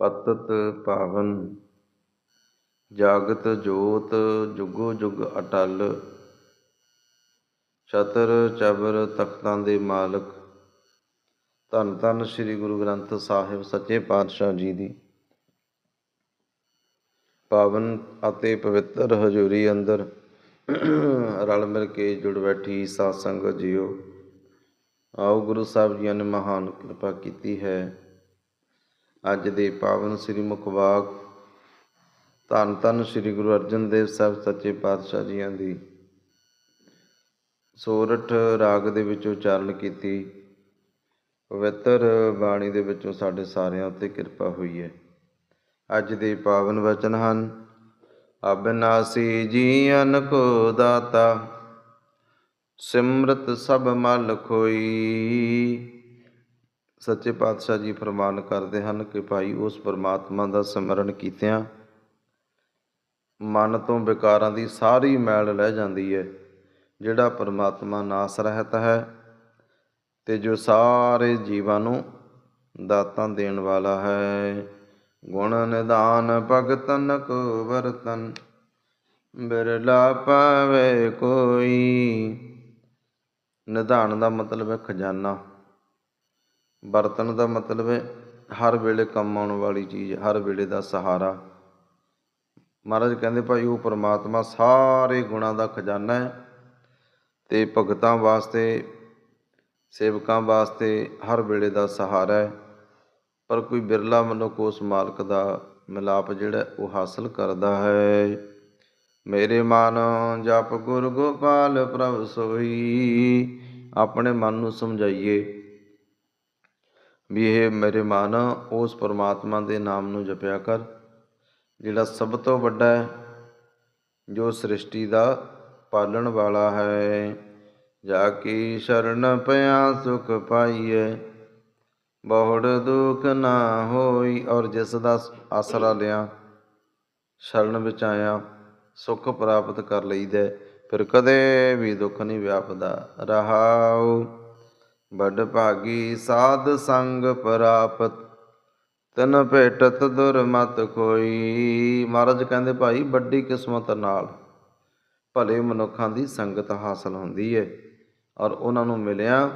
ਪਤਤ ਪਾਵਨ ਜਾਗਤ ਜੋਤ ਜੁਗੋ ਜੁਗ ਅਟਲ, ਛਤਰ ਚਬਰ ਤਖਤਾਂ ਦੇ ਮਾਲਕ, ਧੰਨ ਧੰਨ ਸ੍ਰੀ ਗੁਰੂ ਗ੍ਰੰਥ ਸਾਹਿਬ ਸੱਚੇ ਪਾਤਸ਼ਾਹ ਜੀ ਦੀ। ਪਾਵਨ ਅਤੇ ਪਵਿੱਤਰ ਹਜ਼ੂਰੀ ਅੰਦਰ ਰਲ ਮਿਲ ਕੇ ਜੁੜ ਬੈਠੀ ਸਾਧ ਸੰਗਤ ਜੀਓ, ਆਓ ਗੁਰੂ ਸਾਹਿਬ ਜੀ ਨੇ ਮਹਾਨ ਕਿਰਪਾ ਕੀਤੀ ਹੈ। ਅੱਜ ਦੇ ਪਾਵਨ ਸ੍ਰੀ ਮੁਖਵਾਕ ਧੰਨ ਧੰਨ ਸ੍ਰੀ ਗੁਰੂ ਅਰਜਨ ਦੇਵ ਸਾਹਿਬ ਸੱਚੇ ਪਾਤਸ਼ਾਹ ਜੀਆਂ ਦੀ। ਸੋਰਠ ਰਾਗ ਦੇ ਵਿੱਚ ਉਚਾਰਨ ਕੀਤੀ, ਪਵਿੱਤਰ ਬਾਣੀ ਦੇ ਵਿੱਚੋਂ ਸਾਡੇ ਸਾਰਿਆਂ ਉੱਤੇ ਕਿਰਪਾ ਹੋਈ ਹੈ। ਅੱਜ ਦੇ ਪਾਵਨ ਵਚਨ ਹਨ ਅਬਨਾਸੀ ਜੀਵਨ ਕੋ ਦਾਤਾ, ਸਿਮਰਤ ਸਭ ਮਲ ਖੋਈ। ਸੱਚੇ ਪਾਤਸ਼ਾਹ ਜੀ ਫਰਮਾਨ ਕਰਦੇ ਹਨ ਕਿ ਭਾਈ ਉਸ ਪਰਮਾਤਮਾ ਦਾ ਸਿਮਰਨ ਕੀਤਿਆਂ ਮਨ ਤੋਂ ਵਿਕਾਰਾਂ ਦੀ ਸਾਰੀ ਮੈਲ ਲੈ ਜਾਂਦੀ ਹੈ, ਜਿਹੜਾ ਪਰਮਾਤਮਾ ਨਾਸ ਰਹਿਤ ਹੈ ਤੇ ਜੋ ਸਾਰੇ ਜੀਵਾਂ ਨੂੰ ਦਾਤਾਂ ਦੇਣ ਵਾਲਾ ਹੈ। ਗੁਣ ਨਿਦਾਨ ਭਗਤਨ ਕੋ ਵਰਤਨ, ਬਿਰਲਾ ਪਾਵੇ ਕੋਈ। ਨਿਧਾਨ ਦਾ ਮਤਲਬ ਹੈ ਖਜ਼ਾਨਾ। ਬਰਤਨ ਦਾ ਮਤਲਬ ਹੈ, ਹਰ ਵੇਲੇ ਕੰਮ ਆਉਣ ਵਾਲੀ ਚੀਜ਼, ਹਰ ਵੇਲੇ ਦਾ ਸਹਾਰਾ। ਮਹਾਰਾਜ ਕਹਿੰਦੇ, ਭਾਈ, ਉਹ ਪ੍ਰਮਾਤਮਾ ਸਾਰੇ ਗੁਣਾਂ ਦਾ ਖਜ਼ਾਨਾ ਹੈ ਤੇ ਭਗਤਾਂ ਵਾਸਤੇ, ਸੇਵਕਾਂ ਵਾਸਤੇ ਹਰ ਵੇਲੇ ਦਾ ਸਹਾਰਾ ਹੈ। ਪਰ ਕੋਈ ਬਿਰਲਾ ਮਨੁੱਖ ਉਸ ਮਾਲਕ ਦਾ ਮਿਲਾਪ ਜਿਹੜਾ, ਉਹ ਹਾਸਲ ਕਰਦਾ ਹੈ। ਮੇਰੇ ਮਨ ਜਪ ਗੁਰ ਗੋਪਾਲ ਪ੍ਰਭ ਸੋਈ, ਆਪਣੇ ਮਨ ਨੂੰ ਸਮਝਾਈਏ। ਵੀ ਇਹ ਮੇਰੇ ਮਨ ਉਸ ਪਰਮਾਤਮਾ ਦੇ ਨਾਮ ਨੂੰ ਜਪਿਆ ਕਰ, ਜਿਹੜਾ ਸਭ ਤੋਂ ਵੱਡਾ ਹੈ, ਜੋ ਸ੍ਰਿਸ਼ਟੀ ਦਾ ਪਾਲਣ ਵਾਲਾ ਹੈ। ਜਾ ਕੀ ਸ਼ਰਨ ਪਿਆ ਸੁਖ ਪਾਈਏ ਬਹੁੜ ਦੁਖ ਨਾ ਹੋਈ। ਔਰ ਜਿਸ ਦਾ ਆਸਰਾ ਲਿਆ, ਸ਼ਰਨ ਵਿੱਚ ਆਇਆ, ਸੁਖ ਪ੍ਰਾਪਤ ਕਰ ਲਈਦਾ, ਫਿਰ ਕਦੇ ਵੀ ਦੁੱਖ ਨਹੀਂ ਵਿਆਪਦਾ। ਰਹਾਉ। ਵੱਡ ਭਾਗੀ ਸਾਧ ਸੰਗ ਪ੍ਰਾਪਤ ਤਨ ਭੇਟਤ ਦੁਰਮਤ ਕੋਈ। ਮਹਾਰਾਜ ਕਹਿੰਦੇ ਭਾਈ ਵੱਡੀ ਕਿਸਮਤ ਨਾਲ ਭਲੇ ਮਨੁੱਖਾਂ ਦੀ ਸੰਗਤ ਹਾਸਲ ਹੁੰਦੀ ਹੈ ਔਰ ਉਹਨਾਂ ਨੂੰ ਮਿਲਿਆ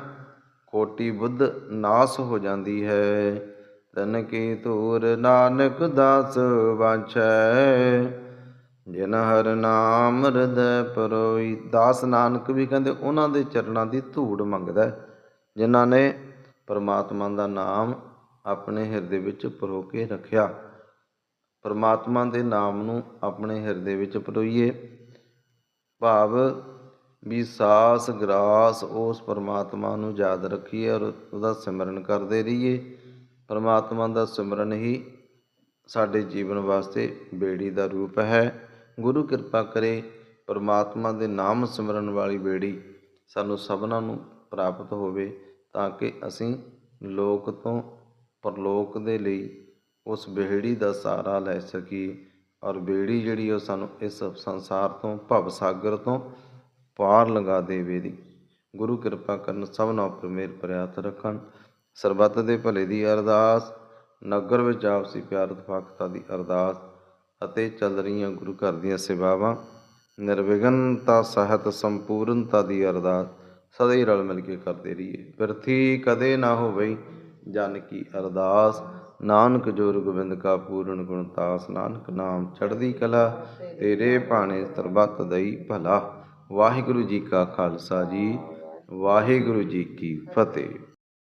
ਕੋਟੀ ਬੁੱਧ ਨਾਸ ਹੋ ਜਾਂਦੀ ਹੈ। ਤਨ ਕੀ ਧੂਰ ਨਾਨਕ ਦਾਸ ਵਾਛੈ ਜਿਨ ਹਰ ਨਾਮ ਹਿਰਦੈ ਪਰੋਈ। ਦਾਸ ਨਾਨਕ ਵੀ ਕਹਿੰਦੇ ਉਹਨਾਂ ਦੇ ਚਰਨਾਂ ਦੀ ਧੂੜ ਮੰਗਦਾ ਹੈ, ਜਿਨ੍ਹਾਂ ਨੇ ਪਰਮਾਤਮਾ ਦਾ ਨਾਮ ਆਪਣੇ ਹਿਰਦੇ ਵਿੱਚ ਪਰੋ ਕੇ ਰੱਖਿਆ। ਪਰਮਾਤਮਾ ਦੇ ਨਾਮ ਨੂੰ ਆਪਣੇ ਹਿਰਦੇ ਵਿੱਚ ਪਰੋਈਏ ਭਾਵ ਵੀ ਸਾਸ ਗਰਾਸ ਉਸ ਪਰਮਾਤਮਾ ਨੂੰ ਯਾਦ ਰੱਖੀਏ ਔਰ ਉਹਦਾ ਸਿਮਰਨ ਕਰਦੇ ਰਹੀਏ। ਪਰਮਾਤਮਾ ਦਾ ਸਿਮਰਨ ਹੀ ਸਾਡੇ ਜੀਵਨ ਵਾਸਤੇ ਬੇੜੀ ਦਾ ਰੂਪ ਹੈ। ਗੁਰੂ ਕਿਰਪਾ ਕਰੇ ਪਰਮਾਤਮਾ ਦੇ ਨਾਮ ਸਿਮਰਨ ਵਾਲੀ ਬੇੜੀ ਸਾਨੂੰ ਸਭਨਾਂ ਨੂੰ ਪ੍ਰਾਪਤ ਹੋਵੇ। ਤਾਂ ਕਿ ਅਸੀਂ ਲੋਕ ਤੋਂ ਪਰਲੋਕ ਦੇ ਲਈ ਉਸ ਬੇੜੀ ਦਾ ਸਹਾਰਾ ਲੈ ਸਕੀਏ ਔਰ ਬੇੜੀ ਜਿਹੜੀ ਉਹ ਸਾਨੂੰ ਇਸ ਸੰਸਾਰ ਤੋਂ, ਭਵ ਸਾਗਰ ਤੋਂ ਪਾਰ ਲੰਘਾ ਦੇਵੇ ਦੀ। ਗੁਰੂ ਕਿਰਪਾ ਕਰਨ ਸਭਨਾਂ ਉੱਪਰ ਮਿਹਰ ਪ੍ਰਿਆਤ ਰੱਖਣ। ਸਰਬੱਤ ਦੇ ਭਲੇ ਦੀ ਅਰਦਾਸ, ਨਗਰ ਵਿੱਚ ਆਪਸੀ ਪਿਆਰ ਤਫਾਕਤਾ ਦੀ ਅਰਦਾਸ ਅਤੇ ਚੱਲ ਰਹੀਆਂ ਗੁਰੂ ਘਰ ਦੀਆਂ ਸੇਵਾਵਾਂ। ਨਿਰਵਿਘਨਤਾ, ਸਹਿਤ, ਸੰਪੂਰਨਤਾ ਦੀ ਅਰਦਾਸ। ਸਦਾ ਹੀ ਰਲ ਮਿਲ ਕੇ ਕਰਦੇ ਰਹੀਏ। ਪ੍ਰਥੀ ਕਦੇ ਨਾ ਹੋਵੇ ਜਨ ਕੀ ਅਰਦਾਸ। ਨਾਨਕ ਜੋਰ ਗੋਬਿੰਦ ਕਾ ਪੂਰਨ ਗੁਣਤਾਸ ਨਾਨਕ ਨਾਮ ਚੜ੍ਹਦੀ ਕਲਾ, ਤੇਰੇ ਭਾਣੇ ਸਰਬੱਤ ਦਈ ਭਲਾ। ਵਾਹਿਗੁਰੂ ਜੀ ਕਾ ਖਾਲਸਾ ਜੀ, ਵਾਹਿਗੁਰੂ ਜੀ ਕੀ ਫਤਿਹ।